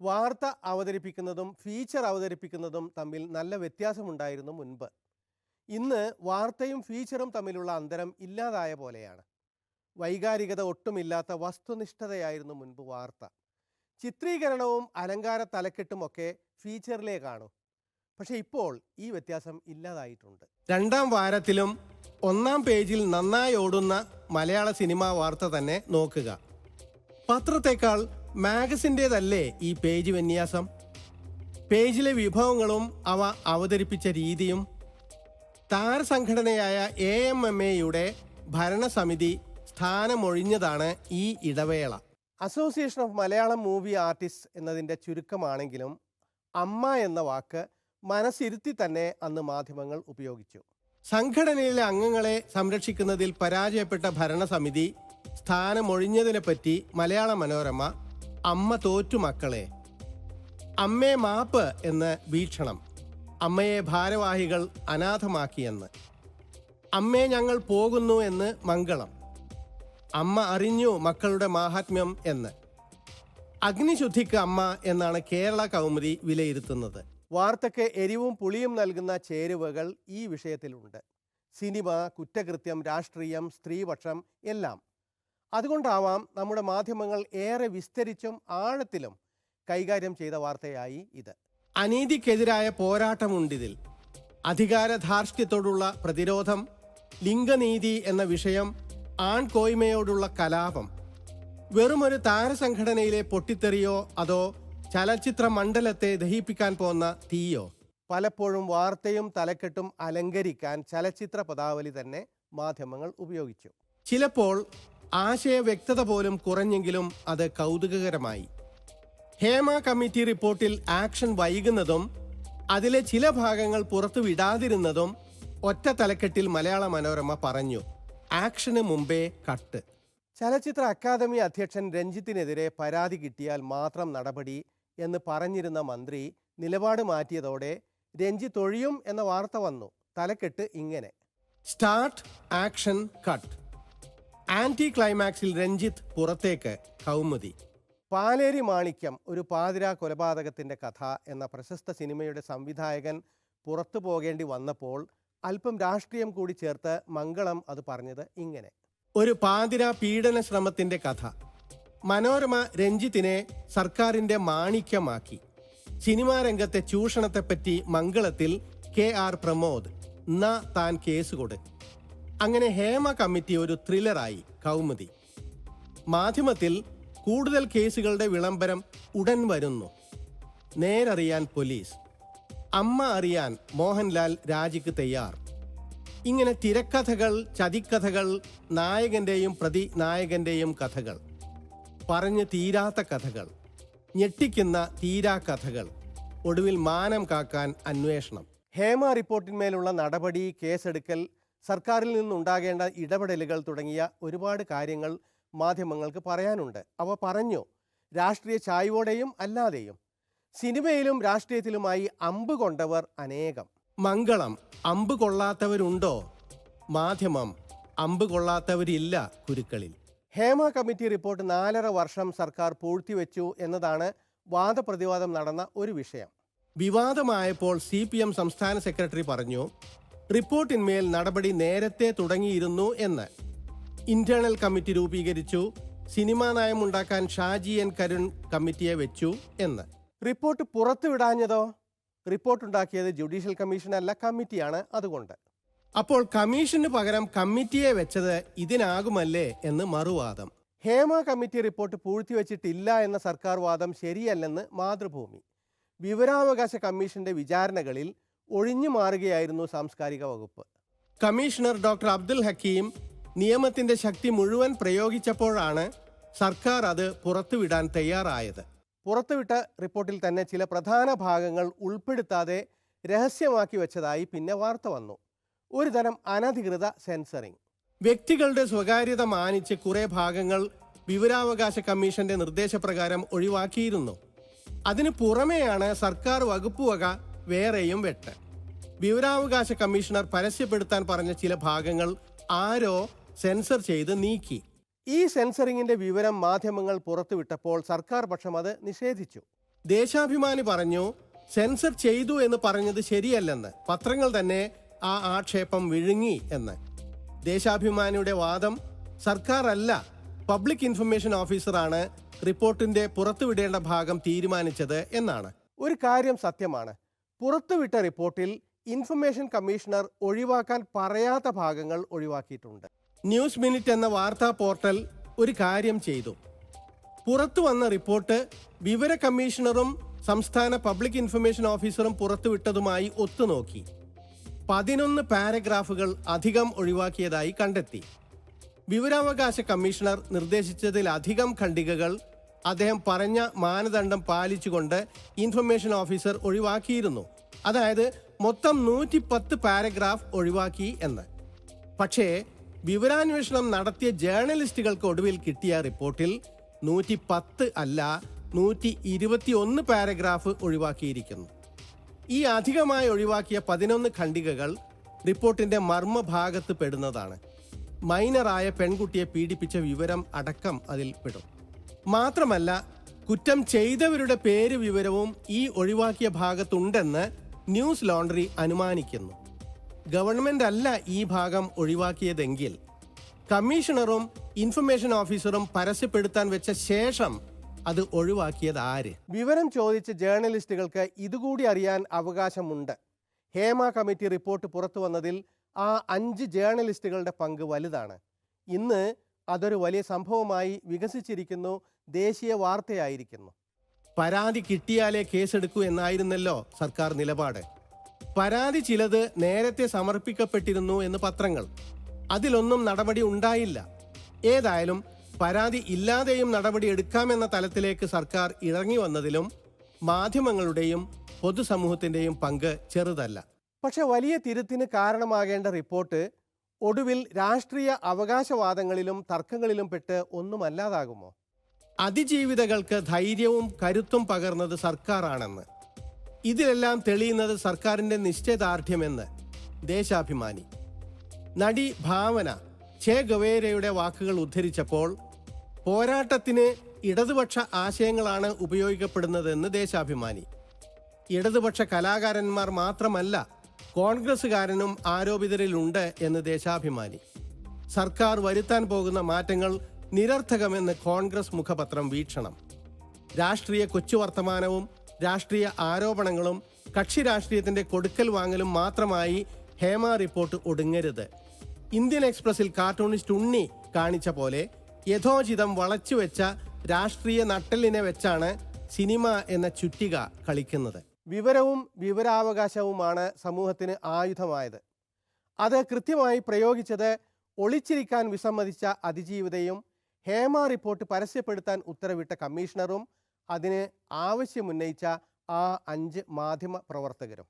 വാർത്ത അവതരിപ്പിക്കുന്നതും ഫീച്ചർ അവതരിപ്പിക്കുന്നതും തമ്മിൽ നല്ല വ്യത്യാസമുണ്ടായിരുന്നു മുൻപ്. ഇന്ന് വാർത്തയും ഫീച്ചറും തമ്മിലുള്ള അന്തരം ഇല്ലാതായ പോലെയാണ്. വൈകാരികത ഒട്ടുമില്ലാത്ത വസ്തുനിഷ്ഠതയായിരുന്നു മുൻപ് വാർത്ത. ചിത്രീകരണവും അലങ്കാര തലക്കെട്ടുമൊക്കെ കാണൂ പക്ഷെ ഇപ്പോൾ ഈ വ്യത്യാസം ഇല്ലാതായിട്ടുണ്ട്. രണ്ടാം വാരത്തിലും ഒന്നാം പേജിൽ നന്നായി ഓടുന്ന മലയാള സിനിമാ വാർത്ത തന്നെ നോക്കുക. പത്രത്തെക്കാൾ മാഗസിന്റേതല്ലേ ഈ പേജ് വിന്യാസം? പേജിലെ വിഭവങ്ങളും അവ അവതരിപ്പിച്ച രീതിയും താരസംഘടനയായ എ എം എം എയുടെ ഭരണസമിതി സ്ഥാനമൊഴിഞ്ഞതാണ് ഈ ഇടവേള. Association of Malayalam movie artist എന്നതിന്റെ ചുരുക്കമാണെങ്കിലും അമ്മ എന്ന വാക്ക് മനസ്സിരുത്തി തന്നെ അന്ന് മാധ്യമങ്ങൾ ഉപയോഗിച്ചു. സംഘടനയിലെ അംഗങ്ങളെ സംരക്ഷിക്കുന്നതിൽ പരാജയപ്പെട്ട ഭരണസമിതി സ്ഥാനമൊഴിഞ്ഞതിനെപ്പറ്റി മലയാള മനോരമ അമ്മ തോറ്റു മക്കളെ അമ്മേ മാപ്പ് എന്ന് വീക്ഷണം അമ്മയെ ഭാരവാഹികൾ അനാഥമാക്കിയെന്ന് അമ്മേ ഞങ്ങൾ പോകുന്നു എന്ന് മംഗളം അമ്മ അറിഞ്ഞു മക്കളുടെ മാഹാത്മ്യം എന്ന്. അഗ്നിശുദ്ധിക്ക് അമ്മ എന്നാണ് കേരള കൗമുദി വിലയിരുത്തുന്നത്. വാർത്തയ്ക്ക് എരിവും പുളിയും നൽകുന്ന ചേരുവകൾ ഈ വിഷയത്തിലുണ്ട്. സിനിമ കുറ്റകൃത്യം രാഷ്ട്രീയം സ്ത്രീപക്ഷം എല്ലാം അതുകൊണ്ടാവാം നമ്മുടെ മാധ്യമങ്ങൾ ഏറെ വിസ്തരിച്ചും ആഴത്തിലും കൈകാര്യം ചെയ്ത വാർത്തയായി ഇത്. അനീതിക്കെതിരായ പോരാട്ടമുണ്ടിതിൽ. അധികാരധാർഷ്ട്യത്തോടുള്ള പ്രതിരോധം ലിംഗനീതി എന്ന വിഷയം ആൺകോയ്മയോടുള്ള കലാപം വെറുമൊരു താരസംഘടനയിലെ പൊട്ടിത്തെറിയോ അതോ ചലച്ചിത്ര മണ്ഡലത്തെ ദഹിപ്പിക്കാൻ പോന്ന തീയോ? പലപ്പോഴും വാർത്തയും തലക്കെട്ടും അലങ്കരിക്കാൻ ചലച്ചിത്ര പദാവലി തന്നെ മാധ്യമങ്ങൾ ഉപയോഗിച്ചു. ചിലപ്പോൾ ആശയ വ്യക്തത പോലും കുറഞ്ഞെങ്കിലും അത് കൗതുകകരമായി. ഹേമ കമ്മിറ്റി റിപ്പോർട്ടിൽ ആക്ഷൻ വൈകുന്നതും അതിലെ ചില ഭാഗങ്ങൾ പുറത്തുവിടാതിരുന്നതും ഒറ്റ തലക്കെട്ടിൽ മലയാള മനോരമ പറഞ്ഞു. ആക്ഷന് മുമ്പേ കട്ട്. ചലച്ചിത്ര അക്കാദമി അധ്യക്ഷൻ രഞ്ജിത്തിനെതിരെ പരാതി കിട്ടിയാൽ മാത്രം നടപടി എന്ന് പറഞ്ഞിരുന്ന മന്ത്രി നിലപാട് മാറ്റിയതോടെ രഞ്ജിത്ത് ഒഴിയും എന്ന വാർത്ത വന്നു. തലക്കെട്ട് ഇങ്ങനെ. Start action cut. ആന്റി ക്ലൈമാക്സിൽ രഞ്ജിത്ത് പുറത്തേക്ക് കൗമുദി. പാലേരി മാണിക്യം ഒരു പാതിരാ കൊലപാതകത്തിന്റെ കഥ എന്ന പ്രശസ്ത സിനിമയുടെ സംവിധായകൻ പുറത്തു പോകേണ്ടി വന്നപ്പോൾ അല്പം രാഷ്ട്രീയം കൂടി ചേർത്ത് മംഗളം അത് പറഞ്ഞത് ഇങ്ങനെ. ഒരു പാതിരാ പീഡന ശ്രമത്തിന്റെ കഥ. മനോരമ രഞ്ജിത്തിനെ സർക്കാരിന്റെ മാണിക്യമാക്കി. സിനിമാ രംഗത്തെ ചൂഷണത്തെപ്പറ്റി മംഗളത്തിൽ കെ ആർ പ്രമോദ് ന താൻ കേസ് കൊടു അങ്ങനെ ഹേമ കമ്മിറ്റി ഒരു ത്രില്ലറായി കൗമുദി. മാധ്യമത്തിൽ കൂടുതൽ കേസുകളുടെ വിളംബരം ഉടൻ വരുന്നു. നേരറിയാൻ പോലീസ്. അമ്മ അറിയാൻ മോഹൻലാൽ രാജിക്ക് തയ്യാർ. ഇങ്ങനെ തിരക്കഥകൾ ചതിക്കഥകൾ നായകന്റെയും പ്രതി നായകന്റെയും കഥകൾ. പറഞ്ഞു തീരാത്ത കഥകൾ. ഞെട്ടിക്കുന്ന തീരാ കഥകൾ. ഒടുവിൽ മാനം കാക്കാൻ അന്വേഷണം. ഹേമ റിപ്പോർട്ടിന്മേലുള്ള നടപടി കേസെടുക്കൽ സർക്കാരിൽ നിന്നുണ്ടാകേണ്ട ഇടപെടലുകൾ തുടങ്ങിയ ഒരുപാട് കാര്യങ്ങൾ മാധ്യമങ്ങൾക്ക് പറയാനുണ്ട്. അവ പറഞ്ഞു രാഷ്ട്രീയ ചായ്വോടെയും അല്ലാതെയും. സിനിമയിലും രാഷ്ട്രീയത്തിലുമായി അമ്പ് കൊണ്ടവർ അനേകം. മംഗളം അമ്പ് കൊള്ളാത്തവരുണ്ടോ? മാധ്യമം അമ്പ് കൊള്ളാത്തവരില്ല കുരുക്കളിൽ. ഹേമ കമ്മിറ്റി റിപ്പോർട്ട് നാലര വർഷം സർക്കാർ പൂഴ്ത്തിവെച്ചു എന്നതാണ് വാദപ്രതിവാദം നടന്ന ഒരു വിഷയം. വിവാദമായപ്പോൾ സി സംസ്ഥാന സെക്രട്ടറി പറഞ്ഞു റിപ്പോർട്ടിന്മേൽ നടപടി നേരത്തെ തുടങ്ങിയിരുന്നു എന്ന്. ഇന്റേണൽ കമ്മിറ്റി രൂപീകരിച്ചു. സിനിമാ നയമുണ്ടാക്കാൻ ഷാജി എൻ കരുൺ കമ്മിറ്റിയെ വെച്ചു എന്ന്. റിപ്പോർട്ട് പുറത്തുവിടാഞ്ഞതോ? റിപ്പോർട്ട് ഉണ്ടാക്കിയത് ജുഡീഷ്യൽ കമ്മീഷൻ അല്ല കമ്മിറ്റിയാണ് അതുകൊണ്ട്. അപ്പോൾ കമ്മീഷന് പകരം കമ്മിറ്റിയെ വെച്ചത് ഇതിനാകുമല്ലേ എന്ന് മറുവാദം. ഹേമ കമ്മിറ്റി റിപ്പോർട്ട് പൂഴ്ത്തിവെച്ചിട്ടില്ല എന്ന സർക്കാർ വാദം ശരിയല്ലെന്ന് മാതൃഭൂമി. വിവരാവകാശ കമ്മീഷന്റെ വിചാരണകളിൽ ഒഴിഞ്ഞു മാറുകയായിരുന്നു സാംസ്കാരിക വകുപ്പ്. കമ്മീഷണർ ഡോക്ടർ അബ്ദുൽ ഹക്കീം നിയമത്തിന്റെ ശക്തി മുഴുവൻ പ്രയോഗിച്ചപ്പോഴാണ് സർക്കാർ അത് പുറത്തുവിടാൻ തയ്യാറായത്. പുറത്തുവിട്ട റിപ്പോർട്ടിൽ തന്നെ ചില പ്രധാന ഭാഗങ്ങൾ ഉൾപ്പെടുത്താതെ രഹസ്യമാക്കി വെച്ചതായി പിന്നെ വാർത്ത വന്നു. ഒരു തരം അനധികൃത സെൻസറിംഗ് വ്യക്തികളുടെ സ്വകാര്യത മാനിച്ച് കുറെ ഭാഗങ്ങൾ വിവരാവകാശ കമ്മീഷന്റെ നിർദ്ദേശപ്രകാരം ഒഴിവാക്കിയിരുന്നു. അതിനു പുറമെയാണ് സർക്കാർ വകുപ്പ് വക വേറെയും വെട്ട്. വിവരാവകാശ കമ്മീഷണർ പരസ്യപ്പെടുത്താൻ പറഞ്ഞ ചില ഭാഗങ്ങൾ ആരോ സെൻസർ ചെയ്ത് നീക്കി. ഈ സെൻസറിങ്ങിന്റെ വിവരം മാധ്യമങ്ങൾ പുറത്തുവിട്ടപ്പോൾ സർക്കാർ പക്ഷം അത് നിഷേധിച്ചു. ദേശാഭിമാനി പറഞ്ഞു സെൻസർ ചെയ്തു എന്ന് പറഞ്ഞത് ശരിയല്ലെന്ന്. പത്രങ്ങൾ തന്നെ ആ ആക്ഷേപം വിഴുങ്ങി എന്ന്. ദേശാഭിമാനിയുടെ വാദം സർക്കാർ അല്ല പബ്ലിക് ഇൻഫർമേഷൻ ഓഫീസറാണ് റിപ്പോർട്ടിന്റെ പുറത്തുവിടേണ്ട ഭാഗം തീരുമാനിച്ചത് എന്നാണ്. ഒരു കാര്യം സത്യമാണ് പുറത്തുവിട്ട റിപ്പോർട്ടിൽ ഇൻഫർമേഷൻ കമ്മീഷണർ ഒഴിവാക്കാൻ പറയാത്ത ഭാഗങ്ങൾ ഒഴിവാക്കിയിട്ടുണ്ട്. ന്യൂസ് മിനിറ്റ് എന്ന വാർത്താ പോർട്ടൽ ഒരു കാര്യം ചെയ്തു. പുറത്തു വന്ന റിപ്പോർട്ട് വിവര കമ്മീഷണറും സംസ്ഥാന പബ്ലിക് ഇൻഫർമേഷൻ ഓഫീസറും പുറത്തുവിട്ടതുമായി ഒത്തുനോക്കി. പതിനൊന്ന് പാരഗ്രാഫുകൾ അധികം ഒഴിവാക്കിയതായി കണ്ടെത്തി. വിവരാവകാശ കമ്മീഷണർ നിർദ്ദേശിച്ചതിലധികം ഖണ്ഡികകൾ അദ്ദേഹം പറഞ്ഞ മാനദണ്ഡം പാലിച്ചുകൊണ്ട് ഇൻഫർമേഷൻ ഓഫീസർ ഒഴിവാക്കിയിരുന്നു. അതായത് മൊത്തം നൂറ്റി പത്ത് പാരഗ്രാഫ് ഒഴിവാക്കി എന്ന്. പക്ഷേ വിവരാന്വേഷണം നടത്തിയ ജേർണലിസ്റ്റുകൾക്ക് ഒടുവിൽ കിട്ടിയ റിപ്പോർട്ടിൽ നൂറ്റി പത്ത് അല്ല നൂറ്റി ഇരുപത്തി ഒന്ന് പാരഗ്രാഫ് ഒഴിവാക്കിയിരിക്കുന്നു. ഈ അധികമായി ഒഴിവാക്കിയ പതിനൊന്ന് ഖണ്ഡികകൾ റിപ്പോർട്ടിന്റെ മർമ്മഭാഗത്ത് പെടുന്നതാണ്. മൈനറായ പെൺകുട്ടിയെ പീഡിപ്പിച്ച വിവരം അടക്കം അതിൽ പെടും. മാത്രമല്ല കുറ്റം ചെയ്തവരുടെ പേര് വിവരവും ഈ ഒഴിവാക്കിയ ഭാഗത്തുണ്ടെന്ന് ന്യൂസ് ലോണ്ടറി അനുമാനിക്കുന്നു. ഗവൺമെന്റ് അല്ല ഈ ഭാഗം ഒഴിവാക്കിയതെങ്കിൽ കമ്മീഷണറും ഇൻഫർമേഷൻ ഓഫീസറും പരസ്യപ്പെടുത്താൻ വെച്ച ശേഷം അത് ഒഴിവാക്കിയത് ആര്? വിവരം ചോദിച്ച ജേർണലിസ്റ്റുകൾക്ക് ഇതുകൂടി അറിയാൻ അവകാശമുണ്ട്. ഹേമ കമ്മിറ്റി റിപ്പോർട്ട് പുറത്തു വന്നതിൽ ആ അഞ്ച് ജേർണലിസ്റ്റുകളുടെ പങ്ക് വലുതാണ്. ഇന്ന് അതൊരു വലിയ സംഭവമായി വികസിച്ചിരിക്കുന്നു. ദേശീയ വാർത്തയായിരിക്കുന്നു. പരാതി കിട്ടിയാലേ കേസെടുക്കൂ എന്നായിരുന്നല്ലോ സർക്കാർ നിലപാട്. പരാതി ചിലത് നേരത്തെ സമർപ്പിക്കപ്പെട്ടിരുന്നു എന്ന് പത്രങ്ങൾ. അതിലൊന്നും നടപടി ഉണ്ടായില്ല. ഏതായാലും പരാതി ഇല്ലാതെയും നടപടി എടുക്കാമെന്ന തലത്തിലേക്ക് സർക്കാർ ഇറങ്ങി വന്നതിലും മാധ്യമങ്ങളുടെയും പൊതുസമൂഹത്തിന്റെയും പങ്ക് ചെറുതല്ല. പക്ഷെ വലിയ തിരുത്തിന് കാരണമാകേണ്ട റിപ്പോർട്ട് ഒടുവിൽ രാഷ്ട്രീയ അവകാശവാദങ്ങളിലും തർക്കങ്ങളിലും പെട്ട് ഒന്നുമല്ലാതാകുമോ അതിജീവിതകൾക്ക് ധൈര്യവും കരുത്തും പകർന്നത് സർക്കാരാണെന്ന്. ഇതിലെല്ലാം തെളിയുന്നത് സർക്കാരിന്റെ നിശ്ചയദാർഢ്യമെന്ന് ദേശാഭിമാനി. നടി ഭാവന ചേ ഗവേരയുടെ വാക്കുകൾ ഉദ്ധരിച്ചപ്പോൾ പോരാട്ടത്തിന് ഇടതുപക്ഷ ആശയങ്ങളാണ് ഉപയോഗിക്കപ്പെടുന്നതെന്ന് ദേശാഭിമാനി. ഇടതുപക്ഷ കലാകാരന്മാർ മാത്രമല്ല കോൺഗ്രസുകാരനും ആരോപിതരിലുണ്ട് എന്ന് ദേശാഭിമാനി. സർക്കാർ വരുത്താൻ പോകുന്ന മാറ്റങ്ങൾ നിരർത്ഥകമെന്ന് കോൺഗ്രസ് മുഖപത്രം വീക്ഷണം. രാഷ്ട്രീയ കൊച്ചുവർത്തമാനവും രാഷ്ട്രീയ ആരോപണങ്ങളും കക്ഷി രാഷ്ട്രീയത്തിന്റെ കൊടുക്കൽ വാങ്ങലും മാത്രമായി ഹേമ റിപ്പോർട്ട് ഒടുങ്ങരുത്. ഇന്ത്യൻ എക്സ്പ്രസിൽ കാർട്ടൂണിസ്റ്റ് ഉണ്ണി കാണിച്ച പോലെ യഥോചിതം വളച്ചുവെച്ച രാഷ്ട്രീയ നട്ടലിനെ വെച്ചാണ് സിനിമ എന്ന ചുറ്റിക കളിക്കുന്നത്. വിവരവും വിവരാവകാശവുമാണ് സമൂഹത്തിന് ആയുധമായത്. അത് കൃത്യമായി പ്രയോഗിച്ചത് ഒളിച്ചിരിക്കാൻ വിസമ്മതിച്ച അതിജീവിതയും ഹേമ റിപ്പോർട്ട് പരസ്യപ്പെടുത്താൻ ഉത്തരവിട്ട കമ്മീഷണറും അതിന് ആവശ്യമുന്നയിച്ച ആ അഞ്ച് മാധ്യമ പ്രവർത്തകരും.